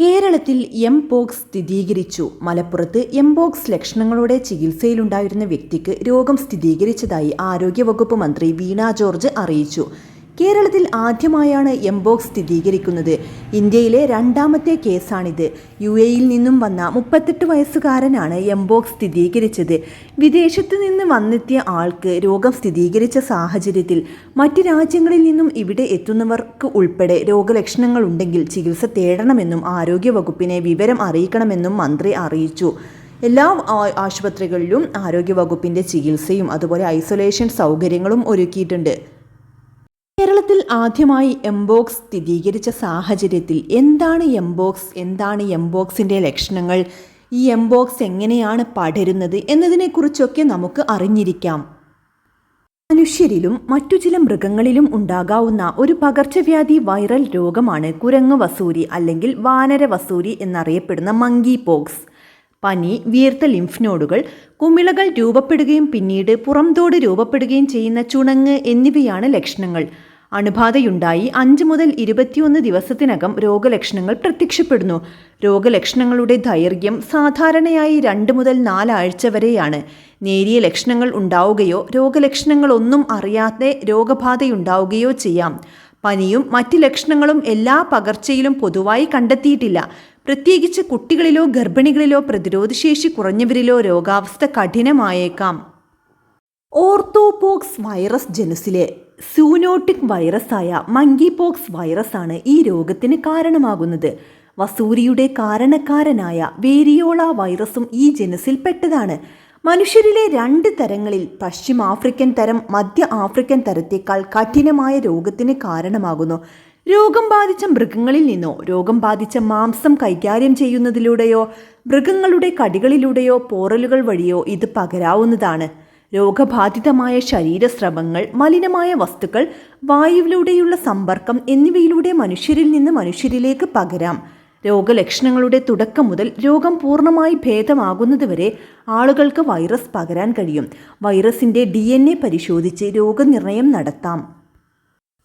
കേരളത്തിൽ M pox സ്ഥിരീകരിച്ചു. മലപ്പുറത്ത് എം പോക്സ് ലക്ഷണങ്ങളോടെ ചികിത്സയിലുണ്ടായിരുന്ന വ്യക്തിക്ക് രോഗം സ്ഥിരീകരിച്ചതായി ആരോഗ്യവകുപ്പ് മന്ത്രി വീണ ജോർജ് അറിയിച്ചു. കേരളത്തിൽ ആദ്യമായാണ് എംബോക്സ് സ്ഥിരീകരിക്കുന്നത്. ഇന്ത്യയിലെ രണ്ടാമത്തെ കേസാണിത്. യു എയിൽ നിന്നും വന്ന മുപ്പത്തെട്ട് വയസ്സുകാരനാണ് എംബോക്സ് സ്ഥിരീകരിച്ചത്. വിദേശത്ത് നിന്ന് വന്നെത്തിയ ആൾക്ക് രോഗം സ്ഥിരീകരിച്ച സാഹചര്യത്തിൽ മറ്റ് രാജ്യങ്ങളിൽ നിന്നും ഇവിടെ എത്തുന്നവർക്ക് ഉൾപ്പെടെ രോഗലക്ഷണങ്ങൾ ഉണ്ടെങ്കിൽ ചികിത്സ തേടണമെന്നും ആരോഗ്യവകുപ്പിനെ വിവരം അറിയിക്കണമെന്നും മന്ത്രി അറിയിച്ചു. എല്ലാ ആശുപത്രികളിലും ആരോഗ്യവകുപ്പിന്റെ ചികിത്സയും അതുപോലെ ഐസൊലേഷൻ സൗകര്യങ്ങളും ഒരുക്കിയിട്ടുണ്ട്. കേരളത്തിൽ ആദ്യമായി എംബോക്സ് സ്ഥിരീകരിച്ച സാഹചര്യത്തിൽ എന്താണ് എംബോക്സ് എന്താണ് എംബോക്സിന്റെ ലക്ഷണങ്ങൾ ഈ എംബോക്സ് എങ്ങനെയാണ് പടരുന്നത് എന്നതിനെക്കുറിച്ചൊക്കെ നമുക്ക് അറിഞ്ഞിരിക്കാം. മനുഷ്യരിലും മറ്റു ചില മൃഗങ്ങളിലും ഉണ്ടാകാവുന്ന ഒരു പകർച്ചവ്യാധി വൈറൽ രോഗമാണ് കുരങ്ങ് വസൂരി അല്ലെങ്കിൽ വാനര വസൂരി എന്നറിയപ്പെടുന്ന മങ്കി പോക്സ് പനി വീർത്ത ലിംഫ് നോഡുകൾ കുമിളകൾ രൂപപ്പെടുകയും പിന്നീട് പുറംതോട് രൂപപ്പെടുകയും ചെയ്യുന്ന ചുണങ്ങ് എന്നിവയാണ് ലക്ഷണങ്ങൾ. അണുബാധയുണ്ടായി അഞ്ച് മുതൽ ഇരുപത്തിയൊന്ന് ദിവസത്തിനകം രോഗലക്ഷണങ്ങൾ പ്രത്യക്ഷപ്പെടുന്നു. രോഗലക്ഷണങ്ങളുടെ ദൈർഘ്യം സാധാരണയായി രണ്ട് മുതൽ നാലാഴ്ച വരെയാണ്. നേരിയ ലക്ഷണങ്ങൾ ഉണ്ടാവുകയോ രോഗലക്ഷണങ്ങളൊന്നും അറിയാതെ രോഗബാധയുണ്ടാവുകയോ ചെയ്യാം. പനിയും മറ്റ് ലക്ഷണങ്ങളും എല്ലാ പകർച്ചയിലും പൊതുവായി കണ്ടെത്തിയിട്ടില്ല. പ്രത്യേകിച്ച് കുട്ടികളിലോ ഗർഭിണികളിലോ പ്രതിരോധശേഷി കുറഞ്ഞവരിലോ രോഗാവസ്ഥ കഠിനമായേക്കാം. ഓർത്തോപോക്സ് വൈറസ് ജനുസിലെ സൂനോട്ടിക് വൈറസായ മങ്കി പോക്സ് വൈറസാണ് ഈ രോഗത്തിന് കാരണമാകുന്നത്. വസൂരിയുടെ കാരണക്കാരനായ വേരിയോള വൈറസും ഈ ജനസിൽ പെട്ടതാണ്. മനുഷ്യരിലെ രണ്ട് തരങ്ങളിൽ പശ്ചിമ ആഫ്രിക്കൻ തരം മധ്യ ആഫ്രിക്കൻ തരത്തേക്കാൾ കഠിനമായ രോഗത്തിന് കാരണമാകുന്നു. രോഗം ബാധിച്ച മൃഗങ്ങളിൽ നിന്നോ രോഗം ബാധിച്ച മാംസം കൈകാര്യം ചെയ്യുന്നതിലൂടെയോ മൃഗങ്ങളുടെ കടികളിലൂടെയോ പോറലുകൾ വഴിയോ ഇത് പകരാവുന്നതാണ്. രോഗബാധിതമായ ശരീരസ്രവങ്ങൾ മലിനമായ വസ്തുക്കൾ വായുവിലൂടെയുള്ള സമ്പർക്കം എന്നിവയിലൂടെ മനുഷ്യരിൽ നിന്ന് മനുഷ്യരിലേക്ക് പകരാം. രോഗലക്ഷണങ്ങളുടെ തുടക്കം മുതൽ രോഗം പൂർണമായി ഭേദമാകുന്നതുവരെ ആളുകൾക്ക് വൈറസ് പകരാൻ കഴിയും. വൈറസിന്റെ ഡി എൻ എ പരിശോധിച്ച് രോഗനിർണയം നടത്താം.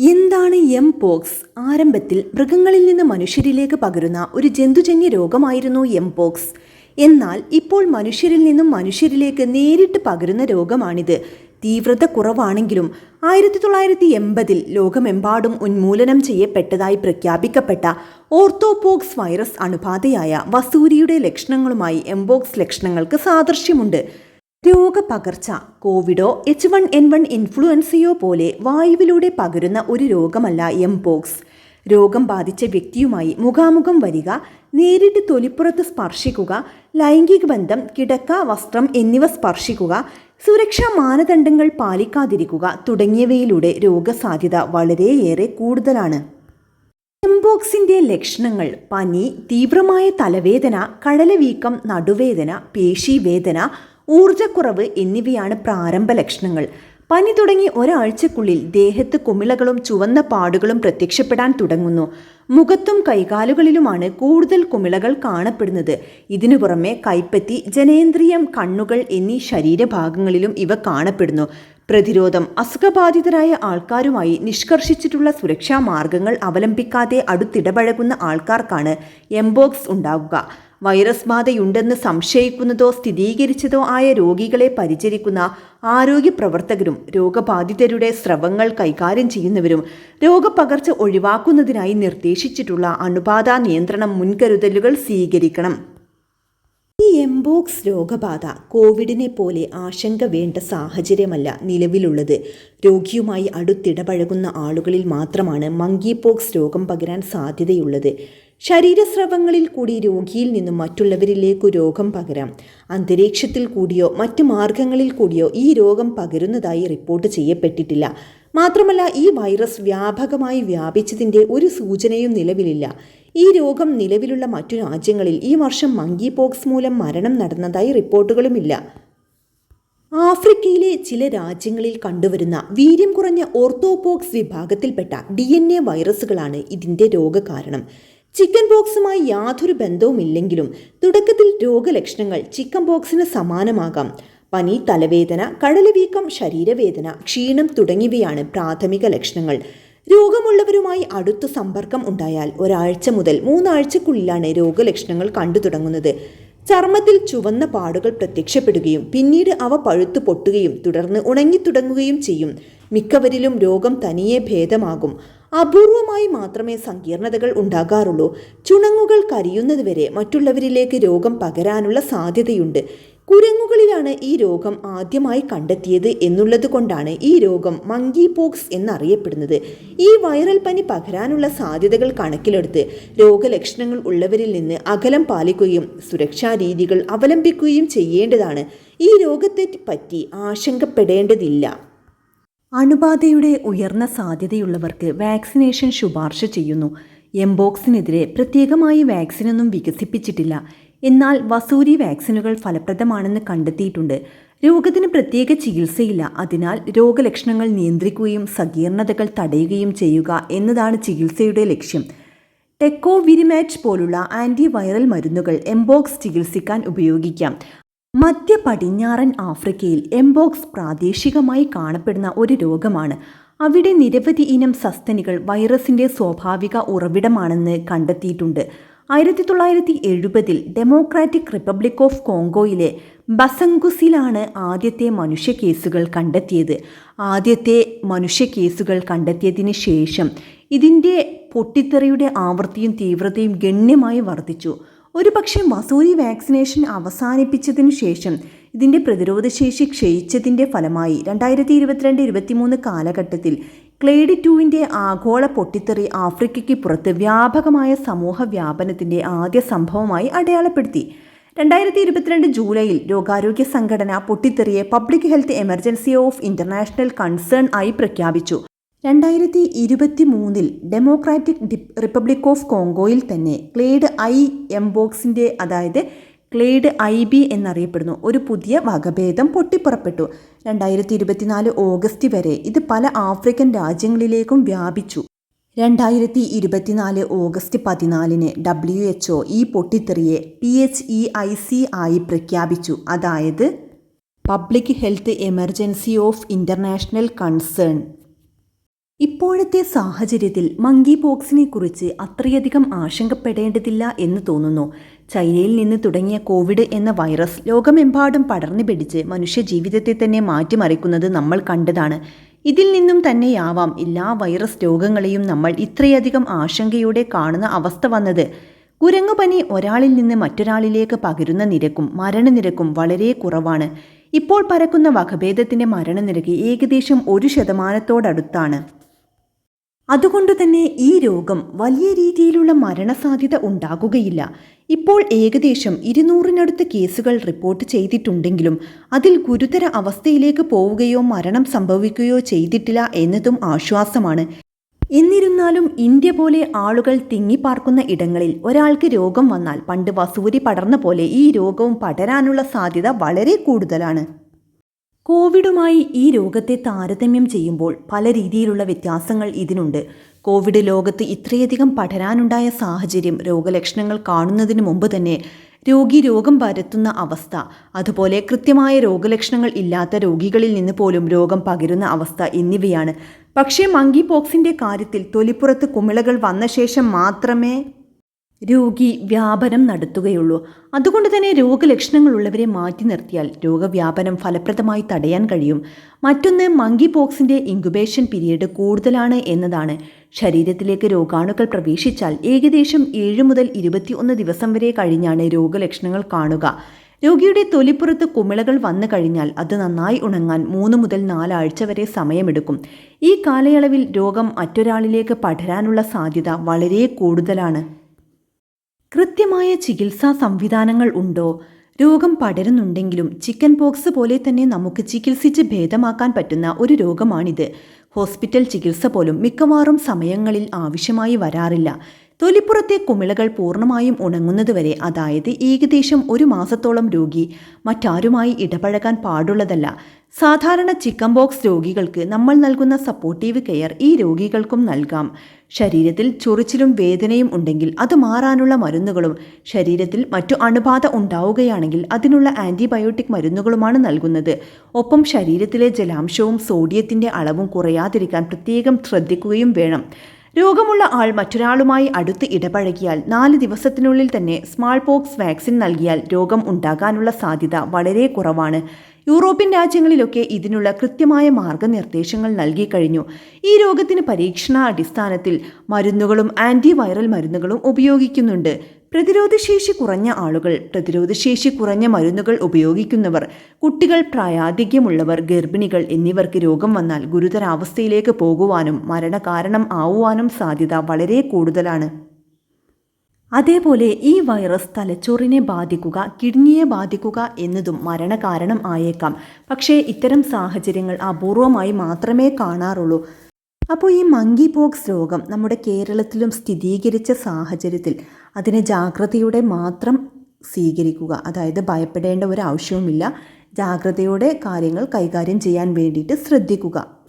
എന്താണ് എം പോക്സ് ആരംഭത്തിൽ മൃഗങ്ങളിൽ നിന്ന് മനുഷ്യരിലേക്ക് പകരുന്ന ഒരു ജന്തുജന്യ രോഗമായിരുന്നു എം പോക്സ് എന്നാൽ ഇപ്പോൾ മനുഷ്യരിൽ നിന്നും മനുഷ്യരിലേക്ക് നേരിട്ട് പകരുന്ന രോഗമാണിത്. തീവ്രത കുറവാണെങ്കിലും ആയിരത്തി തൊള്ളായിരത്തി എൺപതിൽ ലോകമെമ്പാടും ഉന്മൂലനം ചെയ്യപ്പെട്ടതായി പ്രഖ്യാപിക്കപ്പെട്ട ഓർത്തോപോക്സ് വൈറസ് അണുബാധയായ വസൂരിയുടെ ലക്ഷണങ്ങളുമായി എംബോക്സ് ലക്ഷണങ്ങൾക്ക് സാദൃശ്യമുണ്ട്. രോഗപകർച്ച കോവിഡോ എച്ച് വൺ എൻ വൺ ഇൻഫ്ലുവൻസയോ പോലെ വായുവിലൂടെ പകരുന്ന ഒരു രോഗമല്ല എംപോക്സ് രോഗം ബാധിച്ച വ്യക്തിയുമായി മുഖാമുഖം വരിക നേരിട്ട് തൊലിപ്പുറത്ത് സ്പർശിക്കുക ലൈംഗിക ബന്ധം കിടക്ക വസ്ത്രം എന്നിവ സ്പർശിക്കുക സുരക്ഷാ മാനദണ്ഡങ്ങൾ പാലിക്കാതിരിക്കുക തുടങ്ങിയവയിലൂടെ രോഗസാധ്യത വളരെയേറെ കൂടുതലാണ്. എംബോക്സിന്റെ ലക്ഷണങ്ങൾ പനി തീവ്രമായ തലവേദന കടലവീക്കം നടുവേദന പേശിവേദന ഊർജക്കുറവ് എന്നിവയാണ് പ്രാരംഭ ലക്ഷണങ്ങൾ. പനി തുടങ്ങി ഒരാഴ്ചക്കുള്ളിൽ ദേഹത്ത് കുമിളകളും ചുവന്ന പാടുകളും പ്രത്യക്ഷപ്പെടാൻ തുടങ്ങുന്നു. മുഖത്തും കൈകാലുകളിലുമാണ് കൂടുതൽ കുമിളകൾ കാണപ്പെടുന്നത്. ഇതിനു പുറമെ കൈപ്പത്തി ജനേന്ദ്രിയം കണ്ണുകൾ എന്നീ ശരീരഭാഗങ്ങളിലും ഇവ കാണപ്പെടുന്നു. പ്രതിരോധം അസുഖബാധിതരായ ആൾക്കാരുമായി നിഷ്കർഷിച്ചിട്ടുള്ള സുരക്ഷാ മാർഗങ്ങൾ അവലംബിക്കാതെ അടുത്തിടപഴകുന്ന ആൾക്കാർക്കാണ് എംബോക്സ് ഉണ്ടാവുക. വൈറസ് ബാധയുണ്ടെന്ന് സംശയിക്കുന്നതോ സ്ഥിരീകരിച്ചതോ ആയ രോഗികളെ പരിചരിക്കുന്ന ആരോഗ്യ പ്രവർത്തകരും രോഗബാധിതരുടെ സ്രവങ്ങൾ കൈകാര്യം ചെയ്യുന്നവരും രോഗപകർച്ച ഒഴിവാക്കുന്നതിനായി നിർദ്ദേശിച്ചിട്ടുള്ള അണുബാധ നിയന്ത്രണം മുൻകരുതലുകൾ സ്വീകരിക്കണം. ഈ എംബോക്സ് രോഗബാധ കോവിഡിനെ പോലെ ആശങ്ക വേണ്ട സാഹചര്യമല്ല നിലവിലുള്ളത്. രോഗിയുമായി അടുത്തിടപഴകുന്ന ആളുകളിൽ മാത്രമാണ് മങ്കി പോക്സ് രോഗം പകരാൻ സാധ്യതയുള്ളത്. ശരീരസ്രവങ്ങളിൽ കൂടി രോഗിയിൽ നിന്നും മറ്റുള്ളവരിലേക്കു രോഗം പകരാം. അന്തരീക്ഷത്തിൽ കൂടിയോ മറ്റു മാർഗങ്ങളിൽ കൂടിയോ ഈ രോഗം പകരുന്നതായി റിപ്പോർട്ട് ചെയ്യപ്പെട്ടിട്ടില്ല. മാത്രമല്ല ഈ വൈറസ് വ്യാപകമായി വ്യാപിച്ചതിന്റെ ഒരു സൂചനയും നിലവിലില്ല. ഈ രോഗം നിലവിലുള്ള മറ്റു രാജ്യങ്ങളിൽ ഈ വർഷം മങ്കി പോക്സ് മൂലം മരണം നടന്നതായി റിപ്പോർട്ടുകളുമില്ല. ആഫ്രിക്കയിലെ ചില രാജ്യങ്ങളിൽ കണ്ടുവരുന്ന വീര്യം കുറഞ്ഞ ഓർത്തോപോക്സ് വിഭാഗത്തിൽപ്പെട്ട ഡി വൈറസുകളാണ് ഇതിന്റെ രോഗകാരണം. ചിക്കൻ ബോക്സുമായി യാതൊരു ബന്ധവുമില്ലെങ്കിലും തുടക്കത്തിൽ രോഗലക്ഷണങ്ങൾ ചിക്കൻ ബോക്സിന് സമാനമാകാം. പനി തലവേദന കടലവീക്കം ശരീരവേദന ക്ഷീണം തുടങ്ങിയവയാണ് പ്രാഥമിക ലക്ഷണങ്ങൾ. രോഗമുള്ളവരുമായി അടുത്ത സമ്പർക്കം ഉണ്ടായാൽ ഒരാഴ്ച മുതൽ മൂന്നാഴ്ചക്കുള്ളിലാണ് രോഗലക്ഷണങ്ങൾ കണ്ടു തുടങ്ങുന്നത്. ചർമ്മത്തിൽ ചുവന്ന പാടുകൾ പ്രത്യക്ഷപ്പെടുകയും പിന്നീട് അവ പഴുത്തു പൊട്ടുകയും തുടർന്ന് ഉണങ്ങിത്തുടങ്ങുകയും ചെയ്യും. മിക്കവരിലും രോഗം തനിയെ ഭേദമാകും. അപൂർവമായി മാത്രമേ സങ്കീർണതകൾ ഉണ്ടാകാറുള്ളൂ. ചുണങ്ങുകൾ കരിയുന്നതുവരെ മറ്റുള്ളവരിലേക്ക് രോഗം പകരാനുള്ള സാധ്യതയുണ്ട്. കുരങ്ങുകളിലാണ് ഈ രോഗം ആദ്യമായി കണ്ടെത്തിയത് എന്നുള്ളത് കൊണ്ടാണ് ഈ രോഗം മങ്കി പോക്സ് എന്നറിയപ്പെടുന്നത്. ഈ വൈറൽ പനി പകരാനുള്ള സാധ്യതകൾ കണക്കിലെടുത്ത് രോഗലക്ഷണങ്ങൾ ഉള്ളവരിൽ നിന്ന് അകലം പാലിക്കുകയും സുരക്ഷാ രീതികൾ അവലംബിക്കുകയും ചെയ്യേണ്ടതാണ്. ഈ രോഗത്തെ പറ്റി ആശങ്കപ്പെടേണ്ടതില്ല. അണുബാധയുടെ ഉയർന്ന സാധ്യതയുള്ളവർക്ക് വാക്സിനേഷൻ ശുപാർശ ചെയ്യുന്നു. എംബോക്സിനെതിരെ പ്രത്യേകമായി വാക്സിനൊന്നും വികസിപ്പിച്ചിട്ടില്ല. എന്നാൽ വസൂരി വാക്സിനുകൾ ഫലപ്രദമാണെന്ന് കണ്ടെത്തിയിട്ടുണ്ട്. രോഗത്തിന് പ്രത്യേക ചികിത്സയില്ല. അതിനാൽ രോഗലക്ഷണങ്ങൾ നിയന്ത്രിക്കുകയും സങ്കീർണതകൾ തടയുകയും ചെയ്യുക എന്നതാണ് ചികിത്സയുടെ ലക്ഷ്യം. ടെക്കോവിരിമാറ്റ് പോലുള്ള ആന്റിവൈറൽ മരുന്നുകൾ എംബോക്സ് ചികിത്സിക്കാൻ ഉപയോഗിക്കാം. മധ്യ പടിഞ്ഞാറൻ ആഫ്രിക്കയിൽ എംബോക്സ് പ്രാദേശികമായി കാണപ്പെടുന്ന ഒരു രോഗമാണ്. അവിടെ നിരവധി ഇനം സസ്തനികൾ വൈറസിന്റെ സ്വാഭാവിക ഉറവിടമാണെന്ന് കണ്ടെത്തിയിട്ടുണ്ട്. ആയിരത്തി തൊള്ളായിരത്തി എഴുപതിൽ ഡെമോക്രാറ്റിക് റിപ്പബ്ലിക് ഓഫ് കോങ്കോയിലെ ബസംഗുസിലാണ് ആദ്യത്തെ മനുഷ്യ കേസുകൾ കണ്ടെത്തിയത്. ആദ്യത്തെ മനുഷ്യ കേസുകൾ കണ്ടെത്തിയതിന് ശേഷം ഇതിന്റെ പൊട്ടിത്തെറിയുടെ ആവൃത്തിയും തീവ്രതയും ഗണ്യമായി വർദ്ധിച്ചു. ഒരുപക്ഷെ മസൂരി വാക്സിനേഷൻ അവസാനിപ്പിച്ചതിനു ശേഷം ഇതിന്റെ പ്രതിരോധശേഷി ക്ഷയിച്ചതിന്റെ ഫലമായി രണ്ടായിരത്തി ഇരുപത്തിരണ്ട് ഇരുപത്തിമൂന്ന് കാലഘട്ടത്തിൽ ക്ലേഡി ടുവിന്റെ ആഗോള പൊട്ടിത്തെറി ആഫ്രിക്കയ്ക്ക് പുറത്ത് വ്യാപകമായ സമൂഹ വ്യാപനത്തിന്റെ ആദ്യ സംഭവമായി അടയാളപ്പെടുത്തി. രണ്ടായിരത്തി ഇരുപത്തിരണ്ട് ജൂലൈയിൽ രോഗാരോഗ്യ സംഘടന പൊട്ടിത്തെറിയെ public health emergency of international concern ആയി പ്രഖ്യാപിച്ചു. രണ്ടായിരത്തി ഇരുപത്തി മൂന്നിൽ ഡെമോക്രാറ്റിക് റിപ്പബ്ലിക് ഓഫ് കോങ്കോയിൽ തന്നെ ക്ലേഡ് ഐ എംബോക്സിന്റെ അതായത് ക്ലേഡ് ഐ ബി എന്നറിയപ്പെടുന്നു ഒരു പുതിയ വകഭേദം പൊട്ടിപ്പുറപ്പെട്ടു. രണ്ടായിരത്തി ഇരുപത്തിനാല് ഓഗസ്റ്റ് വരെ ഇത് പല ആഫ്രിക്കൻ രാജ്യങ്ങളിലേക്കും വ്യാപിച്ചു. രണ്ടായിരത്തി ഇരുപത്തിനാല് ഓഗസ്റ്റ് പതിനാലിന് ഡബ്ല്യു എച്ച് ഒ ഈ പൊട്ടിത്തെറിയെ P H E I C ആയി പ്രഖ്യാപിച്ചു. അതായത് public health emergency of international concern. ഇപ്പോഴത്തെ സാഹചര്യത്തിൽ മങ്കി പോക്സിനെ കുറിച്ച് അത്രയധികം ആശങ്കപ്പെടേണ്ടതില്ല എന്ന് തോന്നുന്നു. ചൈനയിൽ നിന്ന് തുടങ്ങിയ കോവിഡ് എന്ന വൈറസ് ലോകമെമ്പാടും പടർന്നു പിടിച്ച് മനുഷ്യ ജീവിതത്തെ തന്നെ മാറ്റിമറിക്കുന്നത് നമ്മൾ കണ്ടതാണ്. ഇതിൽ നിന്നും തന്നെയാവാം എല്ലാ വൈറസ് രോഗങ്ങളെയും നമ്മൾ ഇത്രയധികം ആശങ്കയോടെ കാണുന്ന അവസ്ഥ വന്നത്. കുരങ്ങുപനി ഒരാളിൽ നിന്ന് മറ്റൊരാളിലേക്ക് പകരുന്ന നിരക്കും മരണനിരക്കും വളരെ കുറവാണ്. ഇപ്പോൾ പരക്കുന്ന വകഭേദത്തിന്റെ മരണനിരക്ക് ഏകദേശം ഒരു ശതമാനത്തോടടുത്താണ്. അതുകൊണ്ട് തന്നെ ഈ രോഗം വലിയ രീതിയിലുള്ള മരണസാധ്യത ഉണ്ടാകുകയില്ല. ഇപ്പോൾ ഏകദേശം ഇരുന്നൂറിനടുത്ത് കേസുകൾ റിപ്പോർട്ട് ചെയ്തിട്ടുണ്ടെങ്കിലും അതിൽ ഗുരുതര അവസ്ഥയിലേക്ക് പോവുകയോ മരണം സംഭവിക്കുകയോ ചെയ്തിട്ടില്ല എന്നതും ആശ്വാസമാണ്. എന്നിരുന്നാലും ഇന്ത്യ പോലെ ആളുകൾ തിങ്ങിപ്പാർക്കുന്ന ഇടങ്ങളിൽ ഒരാൾക്ക് രോഗം വന്നാൽ പണ്ട് വസൂരി പടർന്ന പോലെ ഈ രോഗവും പടരാനുള്ള സാധ്യത വളരെ കൂടുതലാണ്. കോവിഡുമായി ഈ രോഗത്തെ താരതമ്യം ചെയ്യുമ്പോൾ പല രീതിയിലുള്ള വ്യത്യാസങ്ങൾ ഇതിനുണ്ട്. കോവിഡ് ലോകത്ത് ഇത്രയധികം പടരാനുണ്ടായ സാഹചര്യം രോഗലക്ഷണങ്ങൾ കാണുന്നതിന് മുമ്പ് തന്നെ രോഗി രോഗം പരത്തുന്ന അവസ്ഥ അതുപോലെ കൃത്യമായ രോഗലക്ഷണങ്ങൾ ഇല്ലാത്ത രോഗികളിൽ നിന്ന് പോലും രോഗം പകരുന്ന അവസ്ഥ എന്നിവയാണ്. പക്ഷേ മങ്കി പോക്സിന്റെ കാര്യത്തിൽ തൊലിപ്പുറത്ത് കുമിളകൾ വന്ന ശേഷം മാത്രമേ രോഗി വ്യാപനം നടത്തുകയുള്ളൂ. അതുകൊണ്ട് തന്നെ രോഗലക്ഷണങ്ങളുള്ളവരെ മാറ്റി നിർത്തിയാൽ രോഗവ്യാപനം ഫലപ്രദമായി തടയാൻ കഴിയും. മറ്റൊന്ന് മങ്കി പോക്സിന്റെ ഇൻക്യുബേഷൻ പീരീഡ് കൂടുതലാണ് എന്നതാണ്. ശരീരത്തിലേക്ക് രോഗാണുക്കൾ പ്രവേശിച്ചാൽ ഏകദേശം ഏഴ് മുതൽ ഇരുപത്തിയൊന്ന് ദിവസം വരെ കഴിഞ്ഞാണ് രോഗലക്ഷണങ്ങൾ കാണുക. രോഗിയുടെ തൊലിപ്പുറത്ത് കുമിളകൾ വന്നു കഴിഞ്ഞാൽ അത് നന്നായി ഉണങ്ങാൻ മൂന്ന് മുതൽ നാലാഴ്ച വരെ സമയമെടുക്കും. ഈ കാലയളവിൽ രോഗം മറ്റൊരാളിലേക്ക് പടരാനുള്ള സാധ്യത വളരെ കൂടുതലാണ്. കൃത്യമായ ചികിത്സാ സംവിധാനങ്ങൾ ഉണ്ടോ? രോഗം പടരുന്നുണ്ടെങ്കിലും ചിക്കൻ പോക്സ് പോലെ തന്നെ നമുക്ക് ചികിത്സിച്ച് ഭേദമാക്കാൻ പറ്റുന്ന ഒരു രോഗമാണിത്. ഹോസ്പിറ്റൽ ചികിത്സ പോലും മിക്കവാറും സമയങ്ങളിൽ ആവശ്യമായി വരാറില്ല. തൊലിപ്പുറത്തെ കുമിളകൾ പൂർണമായും ഉണങ്ങുന്നതുവരെ അതായത് ഏകദേശം ഒരു മാസത്തോളം രോഗി മറ്റാരുമായി ഇടപഴകാൻ പാടുള്ളതല്ല. സാധാരണ ചിക്കൻ ബോക്സ് രോഗികൾക്ക് നമ്മൾ നൽകുന്ന സപ്പോർട്ടീവ് കെയർ ഈ രോഗികൾക്കും നൽകാം. ശരീരത്തിൽ ചൊറിച്ചിലും വേദനയും ഉണ്ടെങ്കിൽ അത് മാറാനുള്ള മരുന്നുകളും ശരീരത്തിൽ മറ്റു അണുബാധ ഉണ്ടാവുകയാണെങ്കിൽ അതിനുള്ള ആന്റിബയോട്ടിക് മരുന്നുകളുമാണ് നൽകുന്നത്. ഒപ്പം ശരീരത്തിലെ ജലാംശവും സോഡിയത്തിന്റെ അളവും കുറയാതിരിക്കാൻ പ്രത്യേകം ശ്രദ്ധിക്കുകയും വേണം. രോഗമുള്ള ആൾ മറ്റൊരാളുമായി അടുത്ത് ഇടപഴകിയാൽ നാല് ദിവസത്തിനുള്ളിൽ തന്നെ സ്മാൾ പോക്സ് വാക്സിൻ നൽകിയാൽ രോഗം ഉണ്ടാകാനുള്ള സാധ്യത വളരെ കുറവാണ്. യൂറോപ്യൻ രാജ്യങ്ങളിലൊക്കെ ഇതിനുള്ള കൃത്യമായ മാർഗനിർദ്ദേശങ്ങൾ നൽകിക്കഴിഞ്ഞു ഈ രോഗത്തിന് പരീക്ഷണ അടിസ്ഥാനത്തിൽ മരുന്നുകളും ആന്റിവൈറൽ മരുന്നുകളും ഉപയോഗിക്കുന്നുണ്ട്. പ്രതിരോധശേഷി കുറഞ്ഞ ആളുകൾ പ്രതിരോധശേഷി കുറഞ്ഞ മരുന്നുകൾ ഉപയോഗിക്കുന്നവർ കുട്ടികൾ പ്രായാധിക്യമുള്ളവർ ഗർഭിണികൾ എന്നിവർക്ക് രോഗം വന്നാൽ ഗുരുതരാവസ്ഥയിലേക്ക് പോകുവാനും മരണകാരണം ആവുവാനും സാധ്യത വളരെ കൂടുതലാണ്. അതേപോലെ ഈ വൈറസ് തലച്ചോറിനെ ബാധിക്കുക കിഡ്നിയെ ബാധിക്കുക എന്നതും മരണകാരണം ആയേക്കാം. പക്ഷേ ഇത്തരം സാഹചര്യങ്ങൾ അപൂർവമായി മാത്രമേ കാണാറുള്ളൂ. അപ്പോൾ ഈ മങ്കി പോക്സ് രോഗം നമ്മുടെ കേരളത്തിലും സ്ഥിരീകരിച്ച സാഹചര്യത്തിൽ അതിനെ ജാഗ്രതയോടെ മാത്രം സ്വീകരിക്കുക അതായത് ഭയപ്പെടേണ്ട ഒരു ആവശ്യവുമില്ല. ജാഗ്രതയോടെ കാര്യങ്ങൾ കൈകാര്യം ചെയ്യാൻ വേണ്ടിയിട്ട് ശ്രദ്ധിക്കുക.